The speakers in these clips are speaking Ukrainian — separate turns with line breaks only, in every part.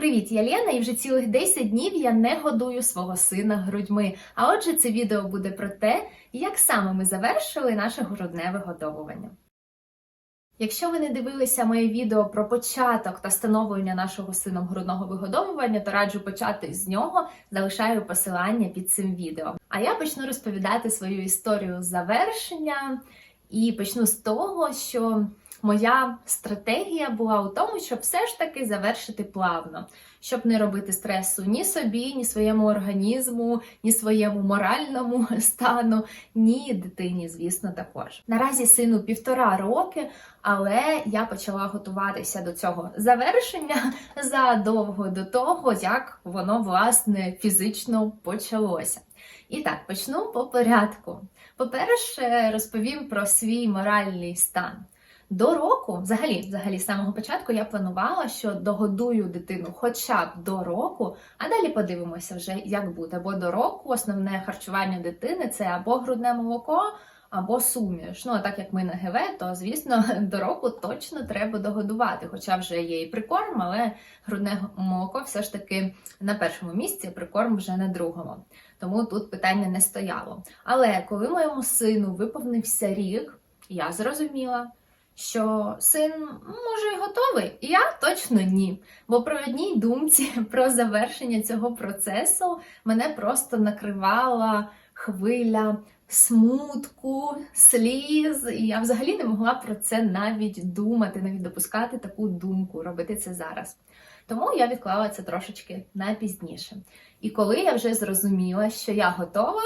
Привіт, я Лена, і вже цілих 10 днів я не годую свого сина грудьми. А отже, це відео буде про те, як саме ми завершили наше грудне вигодовування. Якщо ви не дивилися моє відео про початок та встановлення нашого сином грудного вигодовування, то раджу почати з нього. Залишаю посилання під цим відео. А я почну розповідати свою історію завершення і почну з того, що моя стратегія була у тому, щоб все ж таки завершити плавно, щоб не робити стресу ні собі, ні своєму організму, ні своєму моральному стану, ні дитині, звісно, також. Наразі сину півтора роки, але я почала готуватися до цього завершення задовго до того, як воно власне фізично почалося. І так, почну по порядку. По-перше, розповім про свій моральний стан. До року, взагалі, взагалі, з самого початку я планувала, що догодую дитину хоча б до року, а далі подивимося вже, як буде. Бо до року основне харчування дитини це або грудне молоко, або суміш. Ну а так як ми на ГВ, то звісно до року точно треба догодувати. Хоча вже є і прикорм, але грудне молоко все ж таки на першому місці, прикорм вже на другому. Тому тут питання не стояло. Але коли моєму сину виповнився рік, я зрозуміла що син може і готовий, я точно ні. Бо при одній думці про завершення цього процесу мене просто накривала хвиля смутку, сліз, і я взагалі не могла про це навіть думати, навіть допускати таку думку, робити це зараз. Тому я відклала це трошечки на пізніше. І коли я вже зрозуміла, що я готова,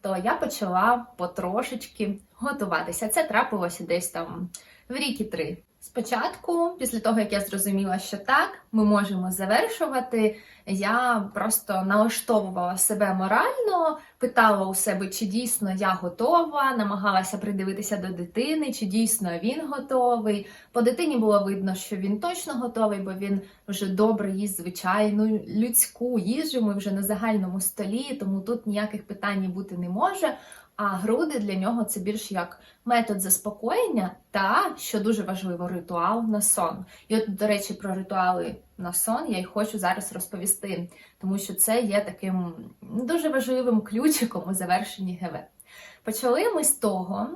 то я почала потрошечки готуватися. Це трапилося десь там в ріки три. Спочатку, після того як я зрозуміла, що так, ми можемо завершувати, я просто налаштовувала себе морально, питала у себе, чи дійсно я готова, намагалася придивитися до дитини, чи дійсно він готовий. По дитині було видно, що він точно готовий, бо він вже добре їсть звичайну людську їжу. Ми вже на загальному столі, тому тут ніяких питань бути не може. А груди для нього це більш як метод заспокоєння та, що дуже важливо, ритуал на сон. І от, до речі, про ритуали на сон я й хочу зараз розповісти, тому що це є таким дуже важливим ключиком у завершенні ГВ. Почали ми з того,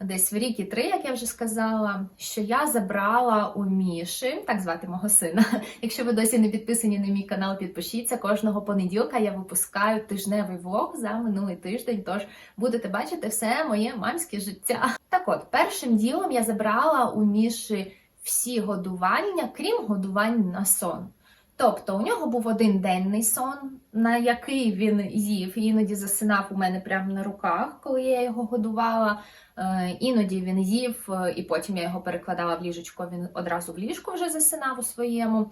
десь в рік і три, як я вже сказала, що я забрала у Міші, так звати мого сина. Якщо ви досі не підписані на мій канал, підпишіться. Кожного понеділка я випускаю тижневий влог за минулий тиждень. Тож будете бачити все моє мамське життя. Так от, першим ділом я забрала у Міші всі годування, крім годувань на сон. Тобто у нього був один денний сон, на який він їв, іноді засинав у мене прямо на руках, коли я його годувала. Е, іноді він їв, е, і потім я його перекладала в ліжечко, він одразу в ліжку вже засинав у своєму.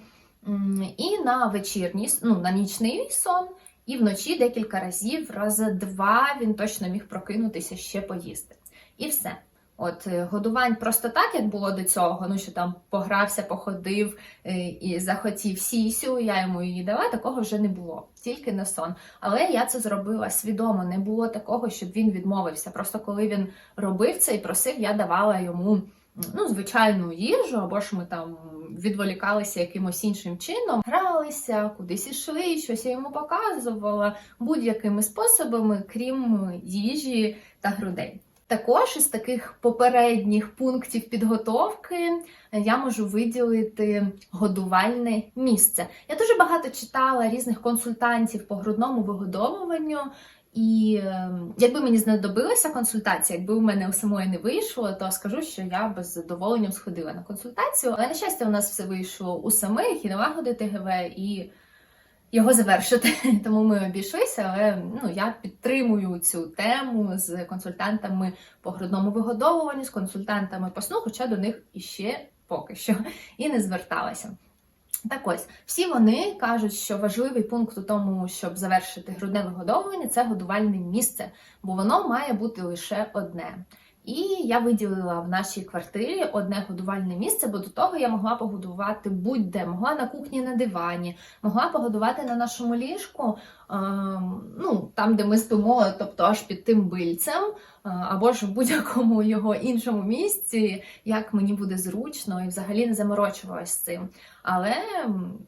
І на вечірній, ну, на нічний сон, і вночі декілька разів, рази два він точно міг прокинутися ще поїсти. І все. От е, годувань просто так, як було до цього, ну що там погрався, походив і захотів сісю, я йому її дала, такого вже не було, тільки на сон. Але я це зробила свідомо, не було такого, щоб він відмовився. Просто коли він робив це і просив, я давала йому ну, звичайну їжу, або ж ми там відволікалися якимось іншим чином, гралися, кудись ішли, щось я йому показувала будь-якими способами, крім їжі та грудей. Також із таких попередніх пунктів підготовки я можу виділити годувальне місце. Я дуже багато читала різних консультантів по грудному вигодовуванню, і ем, якби мені знадобилася консультація, якби у мене у самої не вийшло, то скажу, що я без задоволенням сходила на консультацію. Але на щастя, у нас все вийшло у самих і налагодити ГВ і його завершити. Тому ми обійшлися, але ну я підтримую цю тему з консультантами по грудному вигодовуванню, з консультантами по сну, хоча до них іще поки що і не зверталася. Так ось, всі вони кажуть, що важливий пункт у тому, щоб завершити грудне вигодовування, це годувальне місце, бо воно має бути лише одне. І я виділила в нашій квартирі одне годувальне місце, бо до того я могла погодувати будь-де, могла на кухні на дивані, могла погодувати на нашому ліжку, ну там, де ми спимо, тобто аж під тим бильцем. або ж в будь-якому його іншому місці, як мені буде зручно, і взагалі не заморочувалась цим. Але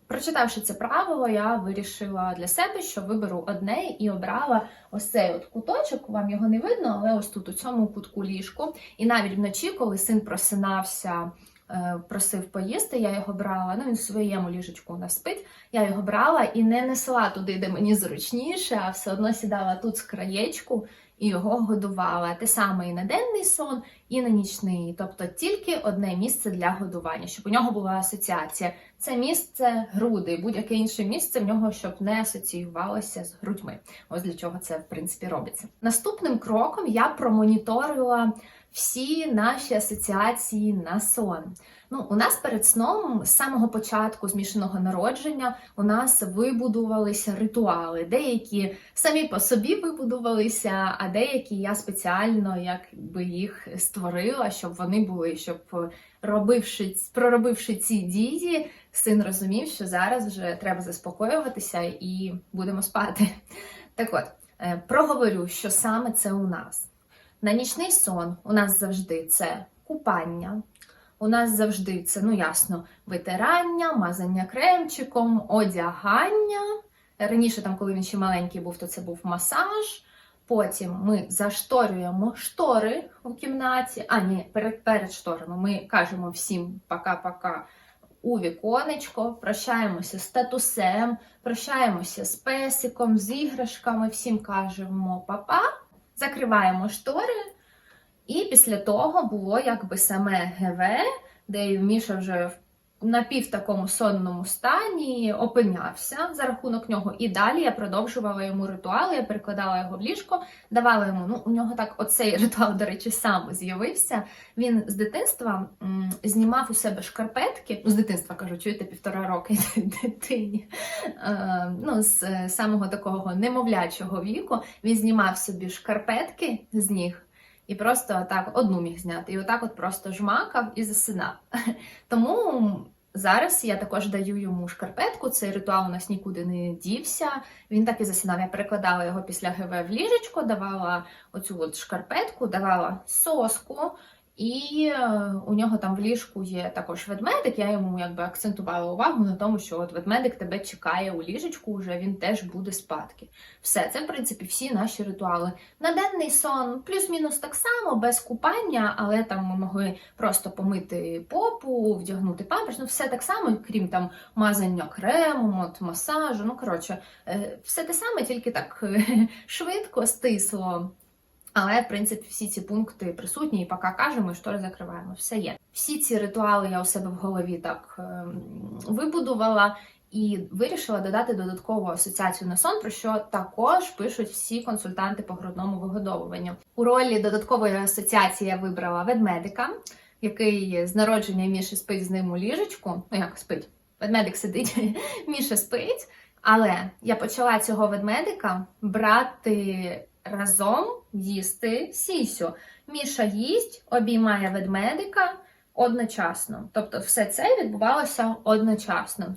прочитавши це правило, я вирішила для себе, що виберу одне і обрала ось цей от куточок. Вам його не видно, але ось тут у цьому кутку ліжку. І навіть вночі, коли син просинався. Е, Просив поїсти, я його брала. Ну він в своєму ліжечку у нас спить. Я його брала і не несла туди, де мені зручніше, а все одно сідала тут з краєчку і його годувала. Те саме і на денний сон, і на нічний. Тобто тільки одне місце для годування, щоб у нього була асоціація. Це місце груди, будь-яке інше місце в нього, щоб не асоціювалося з грудьми. Ось для чого це в принципі робиться. Наступним кроком я промоніторила всі наші асоціації на сон. Ну, у нас перед сном з самого початку змішаного народження у нас вибудувалися ритуали. Деякі самі по собі вибудувалися, а деякі я спеціально якби їх створила, щоб вони були, щоб робивши проробивши ці дії, син розумів, що зараз вже треба заспокоюватися і будемо спати. Так от, е, проговорю, що саме це у нас. На нічний сон у нас завжди це купання. У нас завжди це, ну ясно, витирання, мазання кремчиком, одягання. Раніше, там, коли він ще маленький був, то це був масаж. Потім ми зашторюємо штори у кімнаті. А, ні, перед, перед шторами ми кажемо всім пока-пока у віконечко, прощаємося з татусем, прощаємося з песиком, з іграшками, всім кажемо папа, закриваємо штори. І після того було якби саме ГВ, де Міша вже в напів такому сонному стані опинявся за рахунок нього. І далі я продовжувала йому ритуали, я перекладала його в ліжко, давала йому. Ну, у нього так оцей ритуал, до речі, сам з'явився. Він з дитинства м, знімав у себе шкарпетки. Ну, з дитинства кажу, чуєте, півтора роки дитині. Е, ну, з е, самого такого немовлячого віку він знімав собі шкарпетки з ніг. І просто так одну міг зняти. І отак от просто жмакав і засинав. Тому зараз я також даю йому шкарпетку. Цей ритуал у нас нікуди не дівся. Він так і засинав. Я перекладала його після ГВ в ліжечко, давала оцю от шкарпетку, давала соску. І е, у нього там в ліжку є також ведмедик. Я йому якби акцентувала увагу на тому, що от ведмедик тебе чекає у ліжечку, вже він теж буде спадки. Все, це в принципі всі наші ритуали. На денний сон плюс-мінус так само, без купання, але там ми могли просто помити попу, вдягнути памперс, ну все так само, крім там мазання кремом, от масажу. Ну коротше, е, все те саме, тільки так швидко, стисло. Але, в принципі, всі ці пункти присутні, і поки кажемо, і штори закриваємо. Все є. Всі ці ритуали я у себе в голові так ем, вибудувала і вирішила додати додаткову асоціацію на сон, про що також пишуть всі консультанти по грудному вигодовуванню. У ролі додаткової асоціації я вибрала ведмедика, який з народження Міші спить з ним у ліжечку. Ну як спить? Ведмедик сидить, Міша спить. Але я почала цього ведмедика брати разом їсти сісю. Міша їсть, обіймає ведмедика одночасно. Тобто, все це відбувалося одночасно.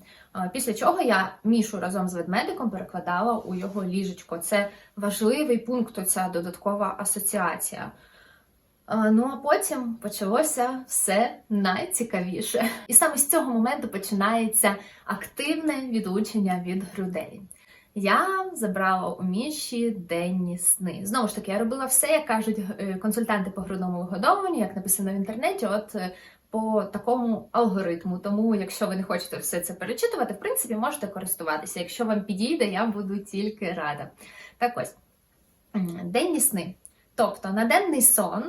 Після чого я мішу разом з ведмедиком перекладала у його ліжечко. Це важливий пункт, оця додаткова асоціація. Ну а потім почалося все найцікавіше. І саме з цього моменту починається активне відлучення від грудей. Я забрала у Міші денні сни. Знову ж таки, я робила все, як кажуть е, консультанти по грудному вигодовуванню, як написано в інтернеті, от е, по такому алгоритму. Тому, якщо ви не хочете все це перечитувати, в принципі, можете користуватися. Якщо вам підійде, я буду тільки рада. Так ось денні сни. Тобто на денний сон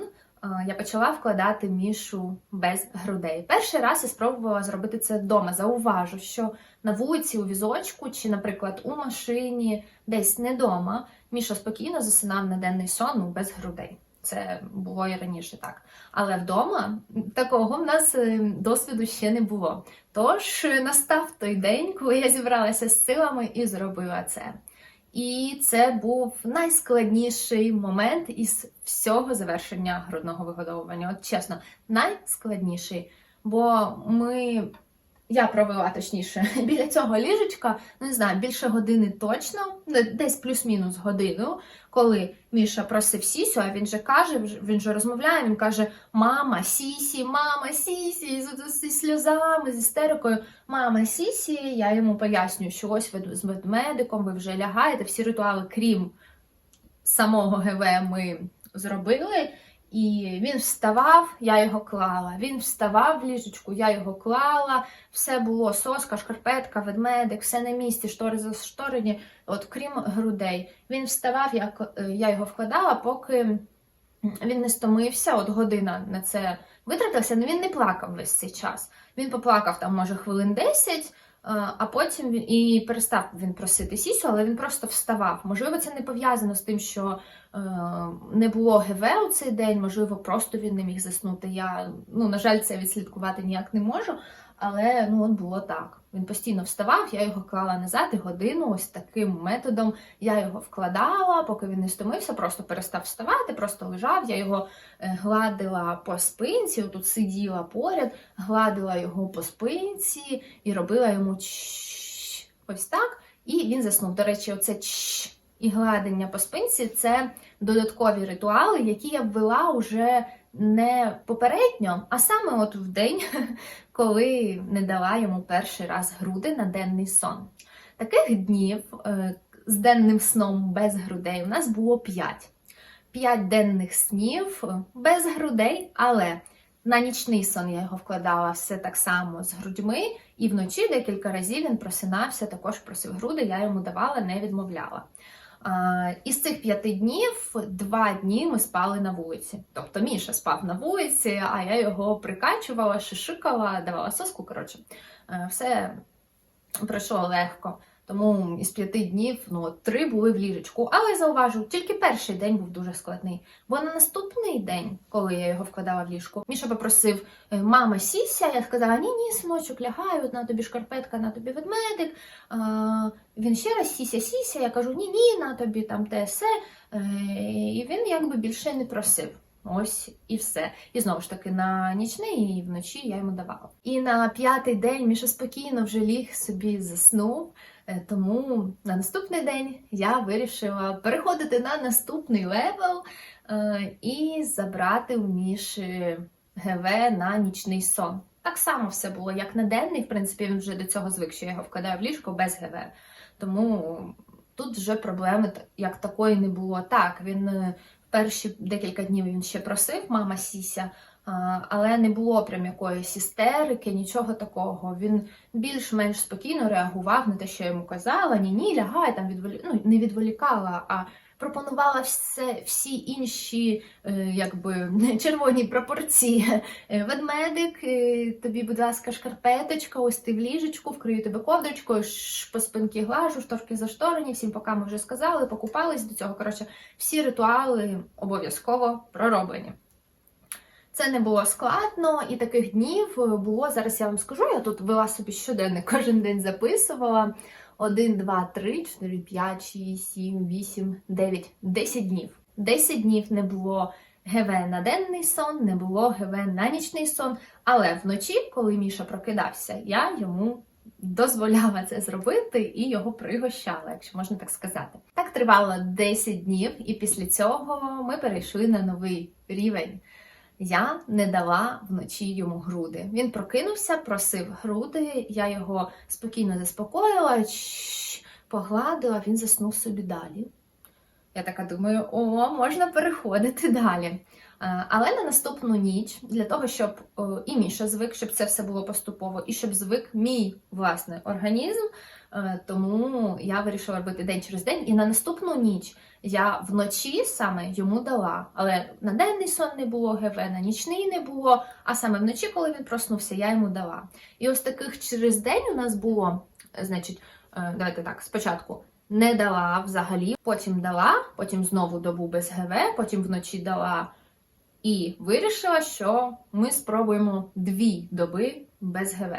я почала вкладати мішу без грудей. Перший раз я спробувала зробити це вдома. Зауважу, що на вулиці у візочку, чи, наприклад, у машині, десь не вдома, Міша спокійно засинав на денний сон ну, без грудей. Це було і раніше так. Але вдома такого в нас е, досвіду ще не було. Тож настав той день, коли я зібралася з силами і зробила це. І це був найскладніший момент із всього завершення грудного вигодовування. От чесно, найскладніший. Бо ми я провела точніше біля цього ліжечка, ну, не знаю, більше години точно, ну, десь плюс-мінус годину, коли Міша просив сісю, а він же каже, він же розмовляє, він каже: Мама, сісі, мама, сісі, з, сльозами, з істерикою. Мама, сісі. Я йому пояснюю, що ось ви з медиком, ви вже лягаєте, всі ритуали, крім самого ГВ, ми зробили. І він вставав, я його клала. Він вставав в ліжечку, я його клала. Все було соска, шкарпетка, ведмедик, все на місці, штори зашторені, от крім грудей. Він вставав, я, я його вкладала, поки він не стомився, от година на це витратився, але він не плакав весь цей час. Він поплакав там, може, хвилин 10. А потім він і перестав він просити сісю, але він просто вставав. Можливо, це не пов'язано з тим, що е, не було ГВ у цей день, можливо, просто він не міг заснути. Я, ну, на жаль, це відслідкувати ніяк не можу. Але ну, от було так. Він постійно вставав, я його клала назад і годину, ось таким методом я його вкладала, поки він не стомився, просто перестав вставати, просто лежав. Я його е, гладила по спинці, тут сиділа поряд, гладила його по спинці і робила йому чш, ось так. І він заснув. До речі, оце чш і гладення по спинці це додаткові ритуали, які я ввела уже не попередньо, а саме от в день, коли не дала йому перший раз груди на денний сон. Таких днів е, з денним сном без грудей у нас було 5. 5 денних снів без грудей, але на нічний сон я його вкладала все так само з грудьми, і вночі декілька разів він просинався, також просив груди, я йому давала, не відмовляла. Із цих п'яти днів два дні ми спали на вулиці. Тобто Міша спав на вулиці, а я його прикачувала, шишикала, давала соску. Коротше, е, все пройшло легко. Тому із п'яти днів ну, три були в ліжечку. Але зауважу, тільки перший день був дуже складний. Бо на наступний день, коли я його вкладала в ліжку, Міша попросив «Е, мама сіся. Я сказала: ні, ні, синочок, лягай, от на тобі шкарпетка, на тобі ведмедик. А, Він ще раз сіся, сіся. Я кажу, ні, ні, на тобі там те все. І він якби більше не просив. Ось і все. І знову ж таки на нічний і вночі я йому давала. І на п'ятий день Міша спокійно вже ліг собі заснув. Е, тому на наступний день я вирішила переходити на наступний левел е, і забрати у Міші ГВ на нічний сон. Так само все було, як на денний, в принципі, він вже до цього звик, що я його вкладаю в ліжко без ГВ. Тому тут вже проблеми як такої не було. Так, він е, перші декілька днів він ще просив, мама Сіся. Але не було прям якоїсь істерики, нічого такого. Він більш-менш спокійно реагував на те, що я йому казала. Ні, ні, лягай там відволі... ну, не відволікала, а пропонувала все, всі інші е, якби, червоні пропорції. Е, ведмедик, е, тобі, будь ласка, шкарпеточка, ось ти в ліжечку, вкрию тебе ковдрочкою, по спинки глажу, шторки зашторені, всім пока ми вже сказали, покупались до цього. Коротше, всі ритуали обов'язково пророблені. Це не було складно, і таких днів було. Зараз я вам скажу, я тут вела собі щоденник, кожен день записувала. 1, 2, 3, 4, 5, 6, 7, 8, 9, 10 днів. 10 днів не було ГВ на денний сон, не було ГВ на нічний сон. Але вночі, коли Міша прокидався, я йому дозволяла це зробити і його пригощала, якщо можна так сказати. Так тривало 10 днів, і після цього ми перейшли на новий рівень. Я не дала вночі йому груди. Він прокинувся, просив груди, я його спокійно заспокоїла, погладила, він заснув собі далі. Я така думаю, о, можна переходити далі. Але на наступну ніч, для того, щоб і Міша звик, щоб це все було поступово, і щоб звик мій власний організм, е, тому я вирішила робити день через день. І на наступну ніч я вночі саме йому дала. Але на денний сон не було ГВ, на нічний не було. А саме вночі, коли він проснувся, я йому дала. І ось таких через день у нас було, значить, е, давайте так, спочатку. Не дала взагалі, потім дала, потім знову добу без ГВ, потім вночі дала і вирішила, що ми спробуємо дві доби без ГВ.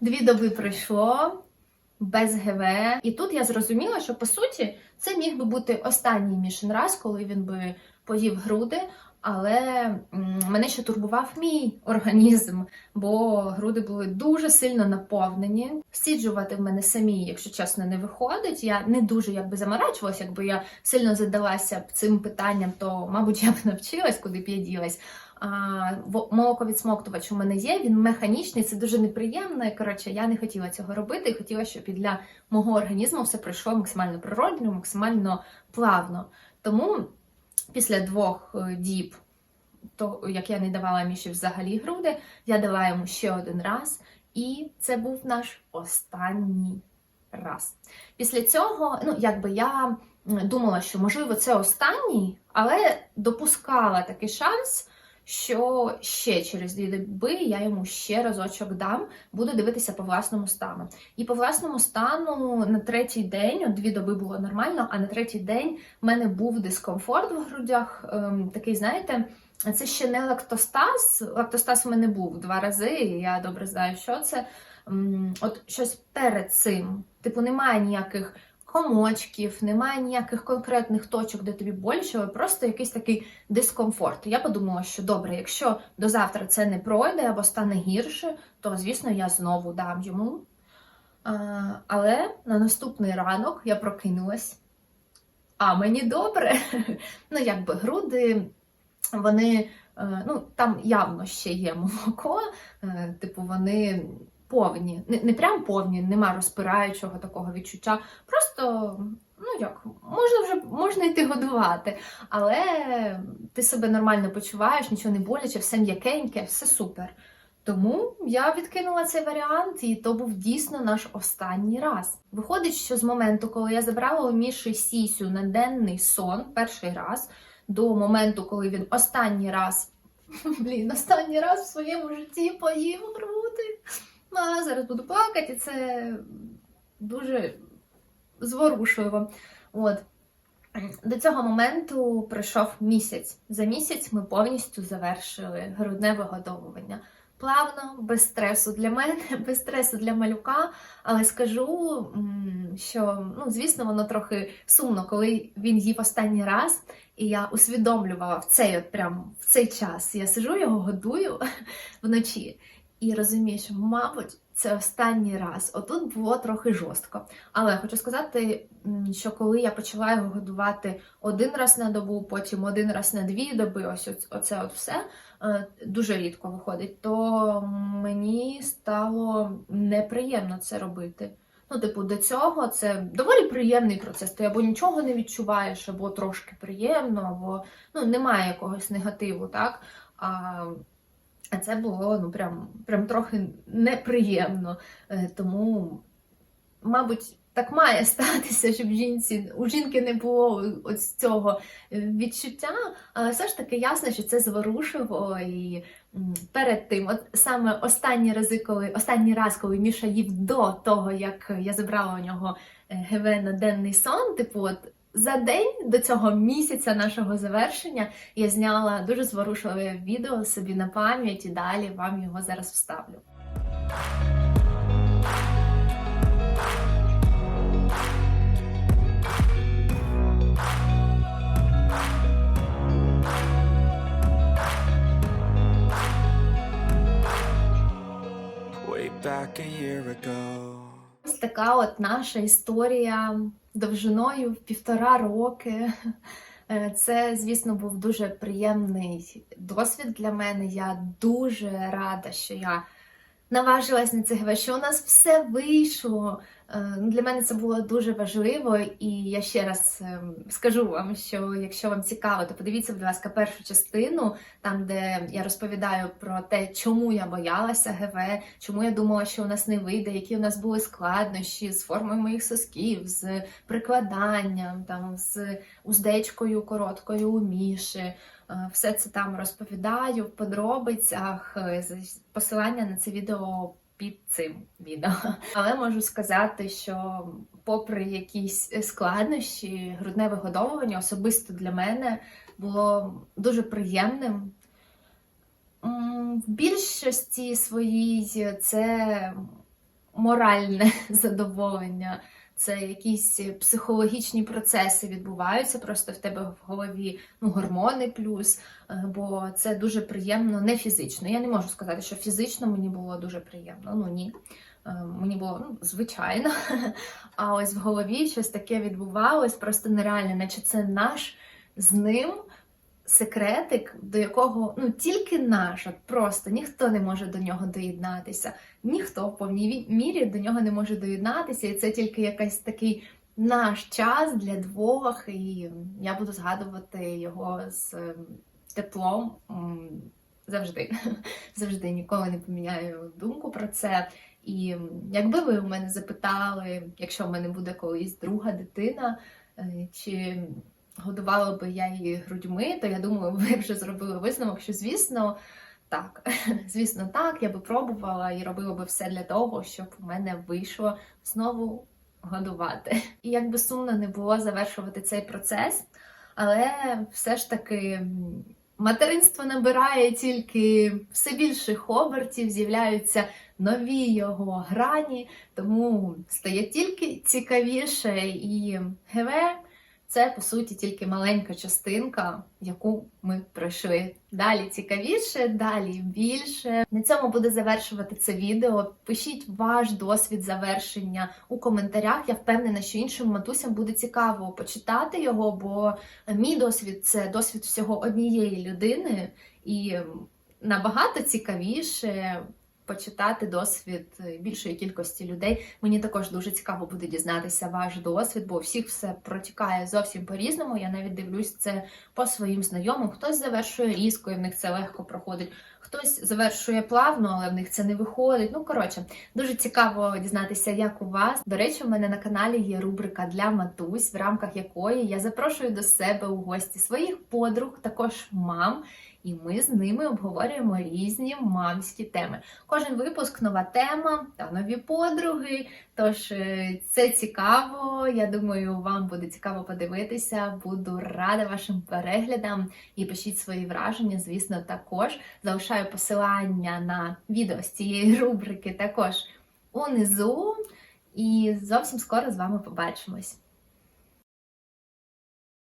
Дві доби пройшло без ГВ, і тут я зрозуміла, що по суті це міг би бути останній мішин раз, коли він би поїв груди. Але мене ще турбував мій організм, бо груди були дуже сильно наповнені. Стіджувати в мене самі, якщо чесно, не виходить. Я не дуже якби заморачувалася, якби я сильно задалася цим питанням, то мабуть я б навчилась, куди б я ділась. Молоковідсмоктувач у мене є, він механічний, це дуже неприємно. І коротше, я не хотіла цього робити, і хотіла, щоб і для мого організму все пройшло максимально природно, максимально плавно. Тому після двох е, діб, то як я не давала Міші взагалі груди, я дала йому ще один раз, і це був наш останній раз. Після цього, ну якби я думала, що можливо це останній, але допускала такий шанс. Що ще через дві доби я йому ще разочок дам, буду дивитися по власному стану. І по власному стану на третій день, от дві доби було нормально, а на третій день в мене був дискомфорт в грудях. ем, такий, знаєте, це ще не лактостаз. Лактостаз у мене був два рази, і я добре знаю, що це. От щось перед цим. Типу, немає ніяких комочків, немає ніяких конкретних точок, де тобі боляче, просто якийсь такий дискомфорт. Я подумала, що добре, якщо до завтра це не пройде або стане гірше, то звісно я знову дам йому. Але на наступний ранок я прокинулась. А мені добре. Ну, якби груди, вони, е, ну, там явно ще є молоко, е, типу, вони повні. Не, не прям повні, нема розпираючого такого відчуття. Просто, ну як, можна вже можна йти годувати, але ти себе нормально почуваєш, нічого не боляче, все м'якеньке, все супер. Тому я відкинула цей варіант, і то був дійсно наш останній раз. Виходить, що з моменту, коли я забрала у Міші сісю на денний сон перший раз, до моменту, коли він останній раз, блін, останній раз в своєму житті поїв груди. А зараз буду плакати, і це дуже зворушливо. От. До цього моменту пройшов місяць. За місяць ми повністю завершили грудне вигодовування. Плавно, без стресу для мене, без стресу для малюка. Але скажу, що ну, звісно, воно трохи сумно, коли він їв останній раз, і я усвідомлювала в цей от прям в цей час. Я сижу, його годую вночі і розумію, що, мабуть, це останній раз. Отут було трохи жорстко. Але хочу сказати, що коли я почала його годувати один раз на добу, потім один раз на дві доби, ось оце от все е, дуже рідко виходить, то мені стало неприємно це робити. Ну, типу, до цього це доволі приємний процес. Ти або нічого не відчуваєш, або трошки приємно, або ну, немає якогось негативу, так? А, а це було ну, прям, прям трохи неприємно. Е, Тому, мабуть, так має статися, щоб жінці, у жінки не було ось цього е, відчуття, але все ж таки ясно, що це зворушило і перед тим, от саме останні рази, коли останній раз, коли Міша їв до того, як я забрала у нього е, ГВ на денний сон, типу, от за день до цього місяця нашого завершення я зняла дуже зворушливе відео собі на пам'ять і далі вам його зараз вставлю.
Way back a year ago.
Ось така от наша історія довжиною в півтора роки. Е, Це, звісно, був дуже приємний досвід для мене. Я дуже рада, що я наважилась на це ГВ, що у нас все вийшло. Е, Для мене це було дуже важливо, і я ще раз ем, скажу вам, що якщо вам цікаво, то подивіться, будь ласка, першу частину, там де я розповідаю про те, чому я боялася ГВ, чому я думала, що у нас не вийде, які у нас були складнощі з формою моїх сосків, з прикладанням, там з уздечкою короткою у Міші. Е, Все це там розповідаю в подробицях. Е, Посилання на це відео під цим відео. Але можу сказати, що попри якісь складнощі, грудне вигодовування особисто для мене було дуже приємним. В більшості своїй це моральне задоволення. Це якісь психологічні процеси відбуваються просто в тебе в голові, ну, гормони плюс, е, бо це дуже приємно, не фізично. Я не можу сказати, що фізично мені було дуже приємно. Ну ні. Е, Мені було ну, звичайно, а ось в голові щось таке відбувалось, просто нереально, наче це наш з ним секретик, до якого ну тільки наш, просто ніхто не може до нього доєднатися, ніхто в повній мірі до нього не може доєднатися, і це тільки якийсь такий наш час для двох, і я буду згадувати його з ем, теплом завжди. Завжди ніколи не поміняю думку про це. І якби ви у мене запитали, якщо в мене буде колись друга дитина, е, чи годувала би я її грудьми, то я думаю, ви вже зробили висновок, що звісно. Так, звісно, так, я би пробувала і робила би все для того, щоб у мене вийшло знову годувати. І як би сумно не було завершувати цей процес, але все ж таки материнство набирає тільки все більших обертів, з'являються нові його грані, тому стає тільки цікавіше і ГВ це по суті тільки маленька частинка, яку ми пройшли. Далі цікавіше, далі більше. На цьому буде завершувати це відео. Пишіть ваш досвід завершення у коментарях. Я впевнена, що іншим матусям буде цікаво почитати його, бо мій досвід це досвід всього однієї людини, і набагато цікавіше почитати досвід більшої кількості людей. Мені також дуже цікаво буде дізнатися ваш досвід, бо у всіх все протікає зовсім по-різному. Я навіть дивлюсь це по своїм знайомим. Хтось завершує різко, і в них це легко проходить. Хтось завершує плавно, але в них це не виходить. Ну коротше, дуже цікаво дізнатися, як у вас. До речі, у мене на каналі є рубрика для матусь, в рамках якої я запрошую до себе у гості своїх подруг, також мам. І ми з ними обговорюємо різні мамські теми. Кожен випуск нова тема та нові подруги. Тож е, це цікаво. Я думаю, вам буде цікаво подивитися. Буду рада вашим переглядам і пишіть свої враження. Звісно, також залишаю посилання на відео з цієї рубрики також унизу. І зовсім скоро з вами побачимось.